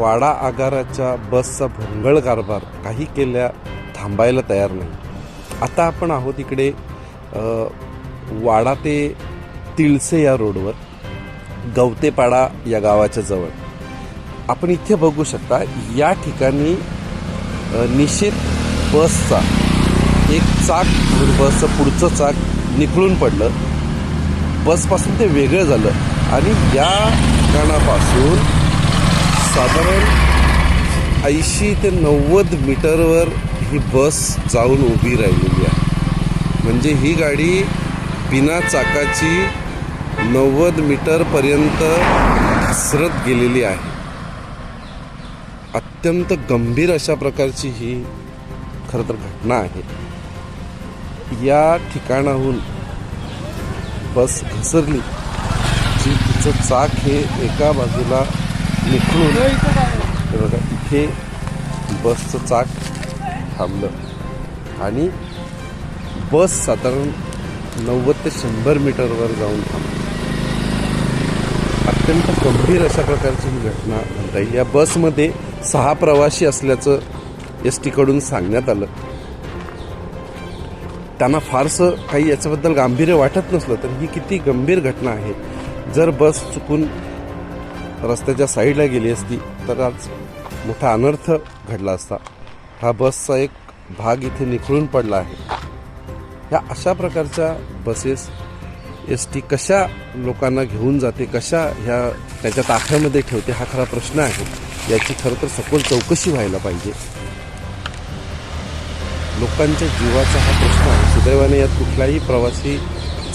वाडा आगाराच्या बसचा भोंगळ कारभार काही केल्या थांबायला तयार नाही. आता आपण आहोत इकडे वाडा ते तिळसे या रोडवर गवतेपाडा या गावाच्या जवळ. आपण इथे बघू शकता या ठिकाणी निश्चित निषेध बसचा एक चाक बसचं पुढचं चाक निखळून पडलं. बसपासून ते वेगळं झालं आणि या ठिकाणापासून साधारण ऐंशी ते नव्वद मीटरवर ही बस जाऊन उभी राहिलेली आहे. म्हणजे ही गाडी बिना चाकाची नव्वद मीटरपर्यंत घसरत गेलेली आहे. अत्यंत गंभीर अशा प्रकारची ही खरं तर घटना आहे. या ठिकाणाहून बस घसरली. जी तिचं चाक हे एका बाजूला निखळून हे बघा इथे बसचं चाक थांबलं. आणि बस साधारण नव्वद ते शंभर मीटरवर जाऊन थांबली. अत्यंत गंभीर अशा प्रकारची ही घटना म्हणता येईल या बसमध्ये सहा प्रवासी असल्याचं एस टीकडून सांगण्यात आलं. त्यांना फारसं काही याच्याबद्दल गांभीर्य वाटत नसलं तर ही किती गंभीर घटना आहे. जर बस चुकून रस्त्याच्या साईडला गेली असती तर आज मोठा अनर्थ घडला असता. हा बसचा एक भाग इथे निखळून पडला आहे. ह्या अशा प्रकारच्या बसेस एस टी कशा लोकांना घेऊन जाते कशा ह्या त्याच्या ताफ्यामध्ये ठेवते हा खरा प्रश्न आहे. याची खरं तर सखोल चौकशी व्हायला पाहिजे. लोकांच्या जीवाचा हा प्रश्न आहे. सुदैवाने यात कुठलाही प्रवासी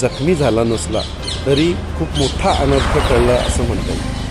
जखमी झाला नसला तरी खूप मोठा अनर्थ टळला असं म्हणता येईल.